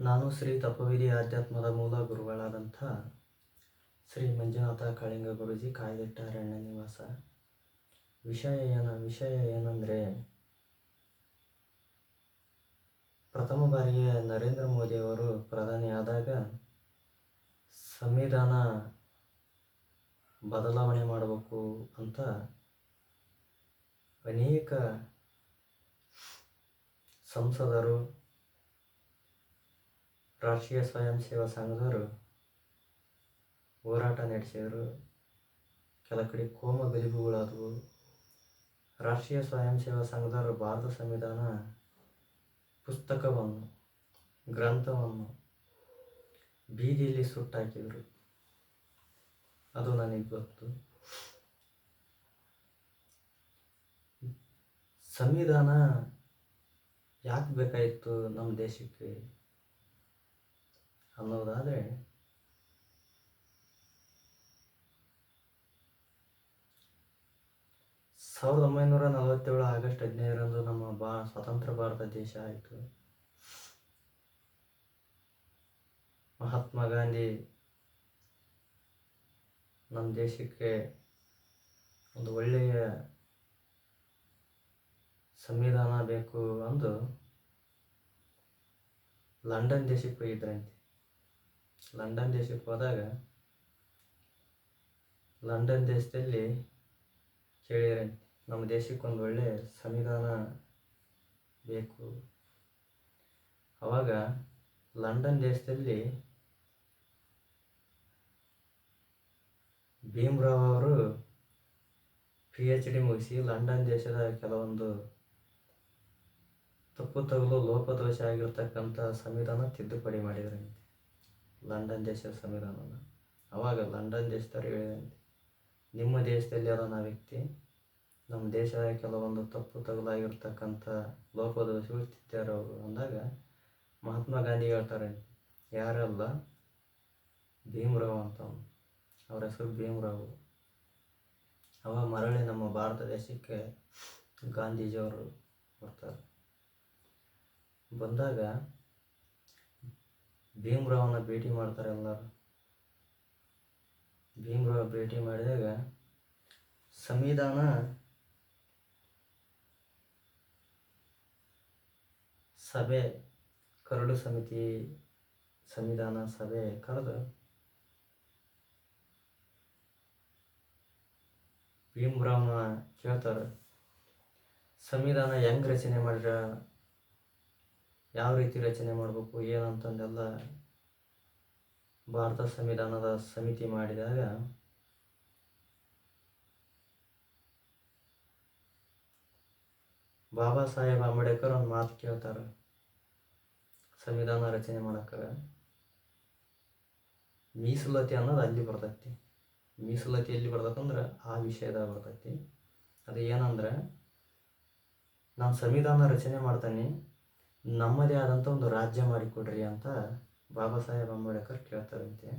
ನಾನು ಶ್ರೀ ತಪವಿಧಿ ಆಧ್ಯಾತ್ಮದ ಮೂಲ ಗುರುಗಳಾದಂಥ ಶ್ರೀ ಮಂಜುನಾಥ ಕಳಿಂಗ ಗುರುಜಿ, ಕಾಯ್ದಿಟ್ಟ ಅರಣ್ಯ ನಿವಾಸ. ವಿಷಯ ಏನ, ವಿಷಯ ಏನಂದರೆ, ಪ್ರಥಮ ಬಾರಿಗೆ ನರೇಂದ್ರ ಮೋದಿಯವರು ಪ್ರಧಾನಿ ಆದಾಗ ಸಂವಿಧಾನ ಬದಲಾವಣೆ ಮಾಡಬೇಕು ಅಂತ ಅನೇಕ ಸಂಸದರು ರಾಷ್ಟ್ರೀಯ ಸ್ವಯಂ ಸೇವಾ ಸಂಘದವರು ಹೋರಾಟ ನಡೆಸಿದರು. ಕೆಲ ಕಡೆ ಕೋಮ ಗಲಿಬುಗಳಾದವು ರಾಷ್ಟ್ರೀಯ ಸ್ವಯಂ ಸೇವಾ ಸಂಘದವರು ಭಾರತ ಸಂವಿಧಾನ ಪುಸ್ತಕವನ್ನು, ಗ್ರಂಥವನ್ನು ಬೀದಿಯಲ್ಲಿ ಸುಟ್ಟಾಕಿದರು. ಅದು ನನಗೆ ಗೊತ್ತು. ಸಂವಿಧಾನ ಯಾಕೆ ಬೇಕಾಯಿತು ನಮ್ಮ ದೇಶಕ್ಕೆ? ಅನ್ನೋದಾದರೆ ಸಾವಿರದ ಒಂಬೈನೂರ ನಲವತ್ತೇಳು ಆಗಸ್ಟ್ ಹದಿನೈದರಂದು ನಮ್ಮ ಬಾ, ಸ್ವತಂತ್ರ ಭಾರತ ದೇಶ ಆಯಿತು. ಮಹಾತ್ಮ ಗಾಂಧಿ ನಮ್ಮ ದೇಶಕ್ಕೆ ಒಂದು ಒಳ್ಳೆಯ ಸಂವಿಧಾನ ಬೇಕು ಅಂದು ಲಂಡನ್ ದೇಶಕ್ಕೆ ಹೋಗಿದ್ರಂತೆ. ಲಂಡನ್ ದೇಶಕ್ಕೆ ಹೋದಾಗ ಲಂಡನ್ ದೇಶದಲ್ಲಿ ಕೇಳಿರಂತೆ ನಮ್ಮ ದೇಶಕ್ಕೆ ಒಂದು ಒಳ್ಳೆ ಸಂವಿಧಾನ ಬೇಕು. ಅವಾಗ ಲಂಡನ್ ದೇಶದಲ್ಲಿ ಭೀಮ್ರಾವ್ ಅವರು ಪಿ ಎಚ್ ಡಿ ಮುಗಿಸಿ ಲಂಡನ್ ದೇಶದ ಕೆಲವೊಂದು ತಪ್ಪು ತಗಲು, ಲೋಪದೋಷ ಆಗಿರ್ತಕ್ಕಂಥ ಸಂವಿಧಾನ ತಿದ್ದುಪಡಿ ಮಾಡಿದ್ರಂತೆ. ಲಂಡನ್ ದೇಶದ ಸಂವಿಧಾನನ. ಅವಾಗ ಲಂಡನ್ ದೇಶದವ್ರು ಹೇಳಿದಂತೆ, ನಿಮ್ಮ ದೇಶದಲ್ಲಿ ಅದನ್ನ ವ್ಯಕ್ತಿ, ನಮ್ಮ ದೇಶದ ಕೆಲವೊಂದು ತಪ್ಪು ತಗಲಾಗಿರ್ತಕ್ಕಂಥ ಲೋಪದೋಷಗಳು ಅವರು ಅಂದಾಗ ಮಹಾತ್ಮ ಗಾಂಧಿ ಹೇಳ್ತಾರೆ, ಯಾರಲ್ಲ ಭೀಮರಾವ್ ಅಂತ. ಅವ್ರ ಹೆಸರು ಭೀಮರಾವ್. ಅವ ಮರಳಿ ನಮ್ಮ ಭಾರತ ದೇಶಕ್ಕೆ ಗಾಂಧೀಜಿಯವರು ಬರ್ತಾರೆ. ಬಂದಾಗ ಭೀಮ್ರಾವ್ನ ಭೇಟಿ ಮಾಡ್ತಾರೆ ಎಲ್ಲರೂ. ಭೀಮ್ರಾವ್ ಭೇಟಿ ಮಾಡಿದಾಗ ಸಂವಿಧಾನ ಸಭೆ, ಕರಡು ಸಮಿತಿ ಸಂವಿಧಾನ ಸಭೆ ಕರೆದು ಭೀಮ್ರಾವ್ನ ಕೇಳ್ತಾರೆ. ಸಂವಿಧಾನ ಹೆಂಗೆ ರಚನೆ ಮಾಡ್ರ ಯಾವ ರೀತಿ ರಚನೆ ಮಾಡಬೇಕು ಏನಂತಂದೆಲ್ಲ ಭಾರತ ಸಂವಿಧಾನದ ಸಮಿತಿ ಮಾಡಿದಾಗ ಬಾಬಾ ಸಾಹೇಬ್ ಅಂಬೇಡ್ಕರ್ ಒಂದು ಮಾತು ಕೇಳ್ತಾರೆ, ಸಂವಿಧಾನ ರಚನೆ ಮಾಡೋಕ್ಕಾಗ ಮೀಸಲಾತಿ ಅನ್ನೋದು ಅಲ್ಲಿ ಬರ್ತೈತಿ. ಮೀಸಲಾತಿ ಎಲ್ಲಿ ಬರ್ತಕ್ಕಂದ್ರೆ ಆ ವಿಷಯದಾಗ ಬರ್ತೈತಿ. ಅದು ಏನಂದ್ರೆ ನಾನು ಸಂವಿಧಾನ ರಚನೆ ಮಾಡ್ತಾನೆ ನಮ್ಮದೇ ಆದಂಥ ಒಂದು ರಾಜ್ಯ ಮಾಡಿಕೊಡ್ರಿ ಅಂತ ಬಾಬಾ ಸಾಹೇಬ್ ಅಂಬೇಡ್ಕರ್ ಕೇಳ್ತಾರಂತೆ.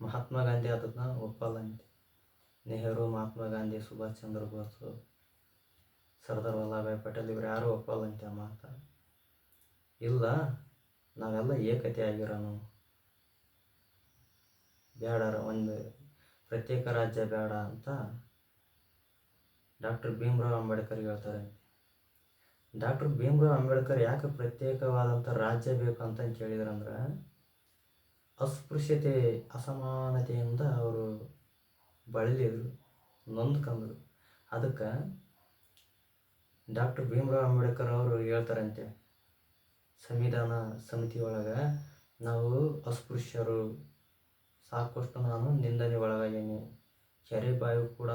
ಮಹಾತ್ಮ ಗಾಂಧಿ ಅದನ್ನ ಒಪ್ಪಲ್ಲಂತೆ ನೆಹರು, ಮಹಾತ್ಮ ಗಾಂಧಿ, ಸುಭಾಷ್ ಚಂದ್ರ ಬೋಸು, ಸರ್ದಾರ್ ವಲ್ಲಭಾಯ್ ಪಟೇಲ್ ಇವ್ರು ಯಾರು ಒಪ್ಪಲ್ಲಂತೆ ಆ ಮಾತ ಇಲ್ಲ, ನಾವೆಲ್ಲ ಏಕತೆ ಆಗಿರೋನು. ಬೇಡ ಒಂದು ಪ್ರತ್ಯೇಕ ರಾಜ್ಯ ಬೇಡ ಅಂತ ಡಾಕ್ಟರ್ ಭೀಮ್ರಾವ್ ಅಂಬೇಡ್ಕರ್ ಹೇಳ್ತಾರೆ ಡಾಕ್ಟರ್ ಭೀಮ್ರಾವ್ ಅಂಬೇಡ್ಕರ್ ಯಾಕೆ ಪ್ರತ್ಯೇಕವಾದಂಥ ರಾಜ್ಯ ಬೇಕು ಅಂತ ಕೇಳಿದ್ರಂದ್ರೆ, ಅಸ್ಪೃಶ್ಯತೆ, ಅಸಮಾನತೆಯಿಂದ ಅವರು ಬಳಲಿದ್ರು, ನೊಂದ್ಕೊಂಡ್ರು. ಅದಕ್ಕೆ ಡಾಕ್ಟರ್ ಭೀಮ್ರಾವ್ ಅಂಬೇಡ್ಕರ್ ಅವರು ಹೇಳ್ತಾರಂತೆ, ಸಂವಿಧಾನ ಸಮಿತಿ ಒಳಗೆ ನಾವು ಅಸ್ಪೃಶ್ಯರು, ಸಾಕಷ್ಟು ನಾನು ನಿಂದನೆ ಒಳಗಾಗೇನೆ, ಕೆರೆ ಬಾವಿ ಕೂಡ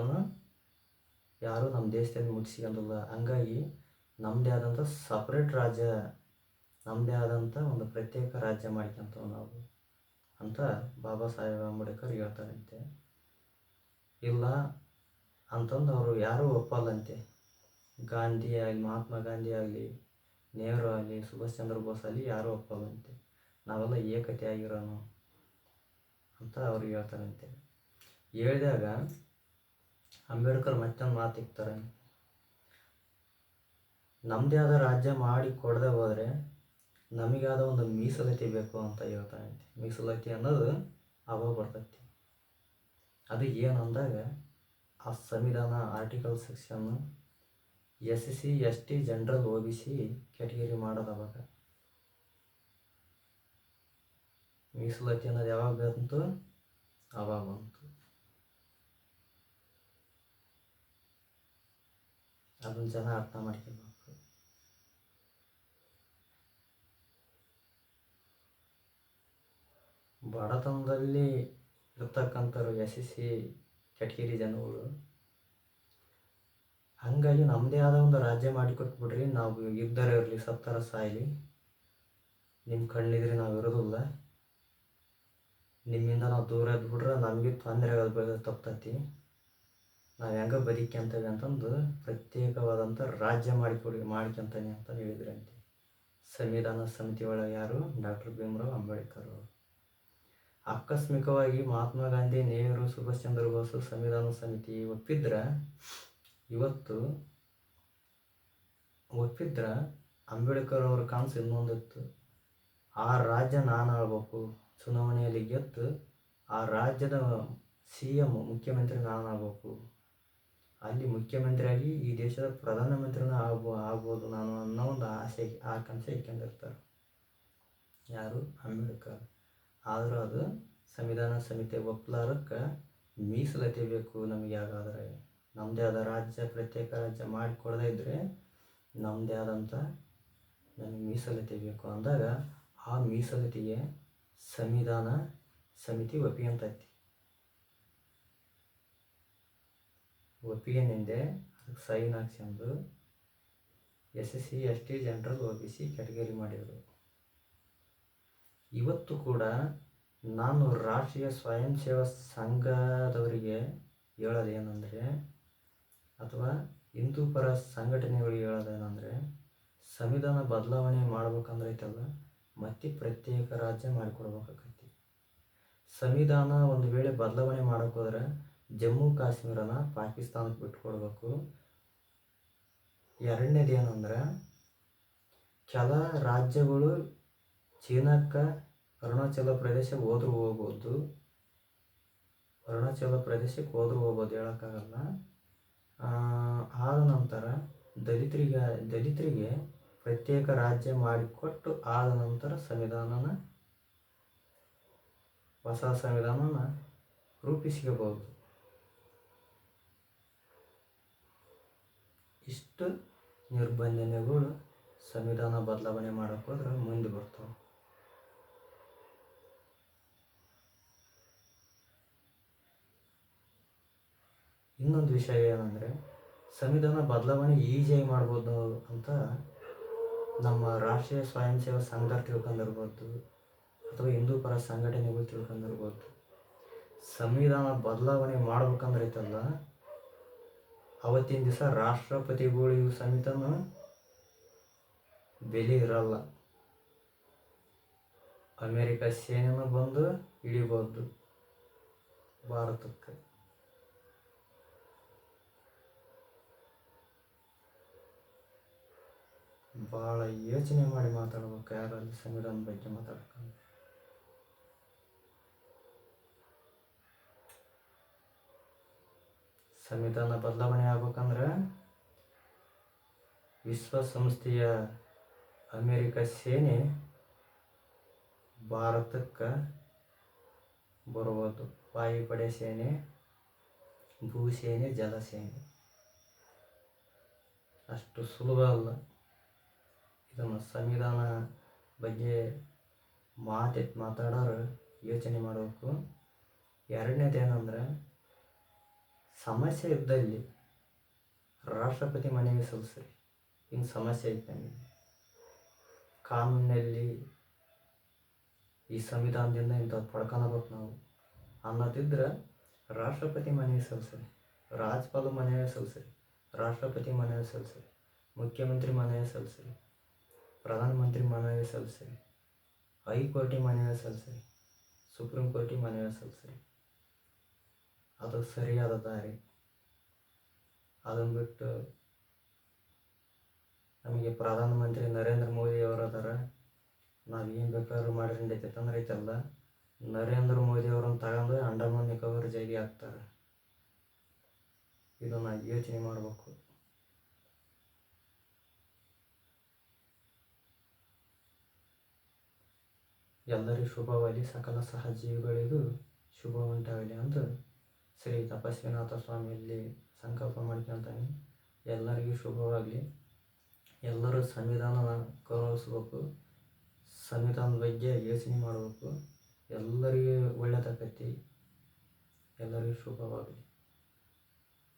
ಯಾರೂ ನಮ್ಮ ದೇಶದಲ್ಲಿ ಮುಗಿಸ್ಕೊಂಡಿಲ್ಲ ಹಂಗಾಗಿ ನಮ್ಮದೇ ಆದಂಥ ಸಪ್ರೇಟ್ ರಾಜ್ಯ ನಮ್ಮದೇ ಆದಂಥ ಒಂದು ಪ್ರತ್ಯೇಕ ರಾಜ್ಯ ಮಾಡ್ಕೊಂತೇವೆ ನಾವು ಅಂತ ಬಾಬಾ ಸಾಹೇಬ್ ಅಂಬೇಡ್ಕರ್ ಹೇಳ್ತಾರಂತೆ ಇಲ್ಲ ಅಂತಂದು ಅವರು ಯಾರೂ ಒಪ್ಪಲ್ಲಂತೆ. ಗಾಂಧಿ ಆಗಲಿ, ಮಹಾತ್ಮ ಗಾಂಧಿ ಆಗಲಿ, ನೆಹರು ಆಗಲಿ, ಸುಭಾಷ್ ಚಂದ್ರ ಬೋಸ್ ಆಗಲಿ ಯಾರೂ ಒಪ್ಪಲ್ಲಂತೆ. ನಾವೆಲ್ಲ ಏಕತೆ ಆಗಿರೋನು ಅಂತ ಅವ್ರು ಹೇಳ್ತಾರಂತೆ. ಹೇಳಿದಾಗ ಅಂಬೇಡ್ಕರ್ ಮತ್ತೊಂದು ಮಾತು ಇಕ್ತಾರೆ. ನಮ್ಮದೇ ಆದ ರಾಜ್ಯ ಮಾಡಿ ಕೊಡದೆ ಹೋದರೆ ನಮಗಾದ ಒಂದು ಮೀಸಲಾತಿ ಬೇಕು ಅಂತ ಹೇಳ್ತಾನಂತೆ ಮೀಸಲಾತಿ ಅನ್ನೋದು ಅವಾಗ ಬರ್ತೈತಿ. ಅದು ಏನು ಅಂದಾಗ ಆ ಸಂವಿಧಾನ article section S C S T general O B C category ಮಾಡೋದು ಅವಾಗ. ಮೀಸಲಾತಿ ಅನ್ನೋದು ಯಾವಾಗ ಬಂತು? ಅವಾಗ ಬಂತು. ಅದನ್ನು ಜನ ಅರ್ಥ ಮಾಡ್ಕೋಬೇಕು ಬಡತನದಲ್ಲಿ ಇರ್ತಕ್ಕಂಥವ್ರು ಎಸ್ ಎಸ್ ಸಿ ಕ್ಯಾಟಗಿರಿ ಜನಗಳು, ಹಾಗಾಗಿ ನಮ್ಮದೇ ಆದ ಒಂದು ರಾಜ್ಯ ಮಾಡಿಕೊಟ್ಬಿಡ್ರಿ ನಾವು ಇದ್ದರೆ ಇರಲಿ, ಸತ್ತರ ಸಾಯಲಿ. ನಿಮ್ಮ ಕಣ್ಣಿದ್ರೆ ನಾವು ಇರೋದಿಲ್ಲ. ನಿಮ್ಮಿಂದ ನಾವು ದೂರ ಇದ್ಬಿಟ್ರೆ ನಮಗೆ ತೊಂದರೆ ಆಗೋದು ತಪ್ತತಿ. ನಾವು ಹೆಂಗೆ ಬದುಕ್ಯಂತೇವೆ ಅಂತಂದು ಪ್ರತ್ಯೇಕವಾದಂಥ ರಾಜ್ಯ ಮಾಡಿಕೊಡಿ ಮಾಡ್ಕೊಂತಾನೆ ಅಂತ ಹೇಳಿದ್ರಂತೆ. ಸಂವಿಧಾನ ಸಮಿತಿ ಒಳಗೆ ಯಾರು? ಡಾಕ್ಟರ್ ಭೀಮರಾವ್ ಅಂಬೇಡ್ಕರ್ ಅವರು. ಆಕಸ್ಮಿಕವಾಗಿ ಮಹಾತ್ಮ ಗಾಂಧಿ, ನೆಹರು, ಸುಭಾಷ್ ಚಂದ್ರ ಬೋಸ್, ಸಂವಿಧಾನ ಸಮಿತಿ ಒಪ್ಪಿದ್ರೆ, ಇವತ್ತು ಒಪ್ಪಿದ್ರೆ ಅಂಬೇಡ್ಕರ್ ಅವ್ರ ಕನಸು ಇನ್ನೊಂದಿತ್ತು. ಆ ರಾಜ್ಯ ನಾನು ಚುನಾವಣೆಯಲ್ಲಿ ಗೆದ್ದು ಆ ರಾಜ್ಯದ ಸಿ ಎಂ ಮುಖ್ಯಮಂತ್ರಿ ನಾನು ಆಗ್ಬೇಕು. ಅಲ್ಲಿ ಮುಖ್ಯಮಂತ್ರಿಯಾಗಿ ಈ ದೇಶದ ಪ್ರಧಾನಮಂತ್ರಿನ ಆಗ್ಬೋ, ಆಗ್ಬೋದು ನಾನು ಅನ್ನೋ ಒಂದು ಆಸೆ ಆಕಾಂಕ್ಷೆ ಇಟ್ಕೊಂಡಿರ್ತಾರೆ ಯಾರು? ಅಂಬೇಡ್ಕರ್. ಆದರೂ ಅದು ಸಂವಿಧಾನ ಸಮಿತಿ ಒಪ್ಪಲಾರಕ್ಕೆ ಮೀಸಲಾತಿ ಬೇಕು ನಮಗೆ ಯಾವ್ದಾದ್ರೆ ನಮ್ಮದೇ ಆದ ರಾಜ್ಯ ಪ್ರತ್ಯೇಕ ರಾಜ್ಯ ಮಾಡಿಕೊಡದೇ ಇದ್ದರೆ ನಮ್ಮದೇ ಆದಂಥ ನಮಗೆ ಮೀಸಲಾತಿ ಬೇಕು ಅಂದಾಗ ಆ ಮೀಸಲಾತಿಗೆ ಸಂವಿಧಾನ ಸಮಿತಿ ಒಪ್ಪಿಗೆಂತೈತಿ. ಒಪ್ಪಿಗೆನಿಂದೆ ಅದಕ್ಕೆ sign ಹಾಕ್ಸ್ಕೊಂಡು S S C S T general O B category ಮಾಡಿದರು. ಇವತ್ತು ಕೂಡ ನಾನು ರಾಷ್ಟ್ರೀಯ ಸ್ವಯಂ ಸೇವಾ ಸಂಘದವರಿಗೆ ಹೇಳೋದೇನೆಂದರೆ ಅಥವಾ ಹಿಂದೂ ಪರ ಸಂಘಟನೆಗಳಿಗೆ ಹೇಳೋದೇನೆಂದರೆ ಸಂವಿಧಾನ ಬದಲಾವಣೆ ಮಾಡ್ಬೇಕಂದ್ರೆ ಐತಲ್ಲ, ಮತ್ತೆ ಪ್ರತ್ಯೇಕ ರಾಜ್ಯ ಮಾಡಿಕೊಡ್ಬೇಕಾಗೈತಿ. ಸಂವಿಧಾನ ಒಂದು ವೇಳೆ ಬದಲಾವಣೆ ಮಾಡೋಕ್ಕೋದ್ರೆ ಜಮ್ಮು ಕಾಶ್ಮೀರನ ಪಾಕಿಸ್ತಾನಕ್ಕೆ ಬಿಟ್ಕೊಡ್ಬೇಕು. ಎರಡನೇದು ಏನಂದ್ರೆ, ಕೆಲ ರಾಜ್ಯಗಳು ಚೀನಾಕ್ಕೆ ಅರುಣಾಚಲ ಪ್ರದೇಶ ಹೋದ್ರೂ ಹೋಗ್ಬೋದು. ಅರುಣಾಚಲ ಪ್ರದೇಶಕ್ಕೆ ಹೋದ್ರೂ ಹೋಗ್ಬೋದು ಹೇಳೋಕ್ಕಾಗಲ್ಲ. ಆದ ನಂತರ ದಲಿತರಿಗೆ ದಲಿತರಿಗೆ ಪ್ರತ್ಯೇಕ ರಾಜ್ಯ ಮಾಡಿಕೊಟ್ಟು ಆದ ನಂತರ ಸಂವಿಧಾನನ, ಹೊಸ ಸಂವಿಧಾನನ ರೂಪಿಸ್ಕೋಬೋದು ಇಷ್ಟು ನಿರ್ಬಂಧನೆಗಳು ಸಂವಿಧಾನ ಬದಲಾವಣೆ ಮಾಡೋಕ್ಕೋದ್ರೆ ಮುಂದೆ ಬರ್ತಾವೆ. ಇನ್ನೊಂದು ವಿಷಯ ಏನಂದರೆ, ಸಂವಿಧಾನ ಬದಲಾವಣೆ ಈಸಿಯಾಗಿ ಮಾಡ್ಬೋದು ಅಂತ ನಮ್ಮ ರಾಷ್ಟ್ರೀಯ ಸ್ವಯಂ ಸೇವಾ ಸಂಘ ತಿಳ್ಕೊಂಡಿರ್ಬೋದು, ಅಥವಾ ಹಿಂದೂ ಪರ ಸಂಘಟನೆಗಳು ತಿಳ್ಕೊಂಡಿರ್ಬೋದು. ಸಂವಿಧಾನ ಬದಲಾವಣೆ ಮಾಡ್ಬೇಕಂದ್ರೆ ಐತಲ್ಲ, ಅವತ್ತಿನ ದಿವಸ ರಾಷ್ಟ್ರಪತಿಗಳು ಸಮೇತನ ಬೆಲೆ ಇರಲ್ಲ. ಅಮೇರಿಕ ಸೇನೆನೂ ಬಂದು ಇಳಿಬೋದು ಭಾರತಕ್ಕೆ. ಭಾಳ ಯೋಚನೆ ಮಾಡಿ ಮಾತಾಡ್ಬೇಕು, ಯಾರಲ್ಲಿ ಸಂವಿಧಾನ ಬಗ್ಗೆ ಮಾತಾಡ್ಕೊಂಡು. ಸಂವಿಧಾನ ಬದಲಾವಣೆ ಆಗ್ಬೇಕಂದ್ರೆ ವಿಶ್ವಸಂಸ್ಥೆಯ ಅಮೇರಿಕ ಸೇನೆ ಭಾರತಕ್ಕೆ ಬರುವುದು. ವಾಯುಪಡೆ ಸೇನೆ, ಭೂಸೇನೆ, ಜಲಸೇನೆ. ಅಷ್ಟು ಸುಲಭ ಅಲ್ಲ. ಇದನ್ನು ಸಂವಿಧಾನ ಬಗ್ಗೆ ಮಾತೆ ಮಾತಾಡೋರು ಯೋಚನೆ ಮಾಡಬೇಕು ಎರಡನೇದು ಏನಂದರೆ, ಸಮಸ್ಯೆ ಇದ್ದಲ್ಲಿ ರಾಷ್ಟ್ರಪತಿ ಮನೆಗೆ ಸಲ್ಲಿಸ್ರಿ. ಹಿಂಗೆ ಸಮಸ್ಯೆ ಐತೆ ನಮಗೆ ಕಾನೂನಿನಲ್ಲಿ ಈ ಸಂವಿಧಾನದಿಂದ ಇಂಥದ್ದು ಪಡ್ಕೊಳ್ಬೇಕು ನಾವು. ಅನ್ನೋದಿದ್ರೆ ರಾಷ್ಟ್ರಪತಿ ಮನೆಗೆ ಸಲ್ಲಿಸ್ರಿ. ರಾಜ್ಯಪಾಲ ಮನೆಗೆ ಸಲ್ಲಿಸ್ರಿ. ರಾಷ್ಟ್ರಪತಿ ಮನೆಗೆ ಸಲ್ಲಿಸ್ರಿ. ಮುಖ್ಯಮಂತ್ರಿ ಮನೆಗೆ ಸಲ್ಲಿಸ್ರಿ. ಪ್ರಧಾನಮಂತ್ರಿ ಮನವಿ ಸಲ್ಲಿಸಲಿ ಹೈಕೋರ್ಟಿ ಮನವಿ ಸಲ್ಲಿಸಲಿ ಸುಪ್ರೀಂ ಕೋರ್ಟಿ ಮನವಿ ಸಲ್ಲಿಸಲಿ ಅದು ಸರಿಯಾದ ದಾರಿ. ಅದನ್ನು ಬಿಟ್ಟು ನಮಗೆ ಪ್ರಧಾನಮಂತ್ರಿ ನರೇಂದ್ರ ಮೋದಿ ಅವರು ಅದಾರ ನಾವು ಏನು ಬೇಕಾದ್ರೂ ಮಾಡಿದ್ರೆ ನಡೀತೈತೆ ಐತಲ್ಲ. ನರೇಂದ್ರ ಮೋದಿ ಅವರನ್ನು ತಗೊಂಡು ಅಂಡಮಾನ್ ನಿಕೋಬಾರ್ ಜೈಲಿ ಹಾಕ್ತಾರೆ. ಇದನ್ನು ಯೋಚನೆ ಮಾಡಬೇಕು. ಎಲ್ಲರಿಗೂ ಶುಭವಾಗಲಿ, ಸಕಲ ಸಹಜೀವಿಗಳಿಗೂ ಶುಭ ಉಂಟಾಗಲಿ ಅಂತ ಶ್ರೀ ತಪಸ್ವಿನಾಥ ಸ್ವಾಮಿಯಲ್ಲಿ ಸಂಕಲ್ಪ ಮಾಡ್ಕೊತಾನೆ ಎಲ್ಲರಿಗೂ ಶುಭವಾಗಲಿ. ಎಲ್ಲರೂ ಸಂವಿಧಾನ ಗೌರವಿಸ್ಬೇಕು, ಸಂವಿಧಾನದ ಬಗ್ಗೆ ಯೋಚನೆ ಮಾಡಬೇಕು. ಎಲ್ಲರಿಗೂ ಒಳ್ಳೆಯದಾಗೈತಿ ಎಲ್ಲರಿಗೂ ಶುಭವಾಗಲಿ.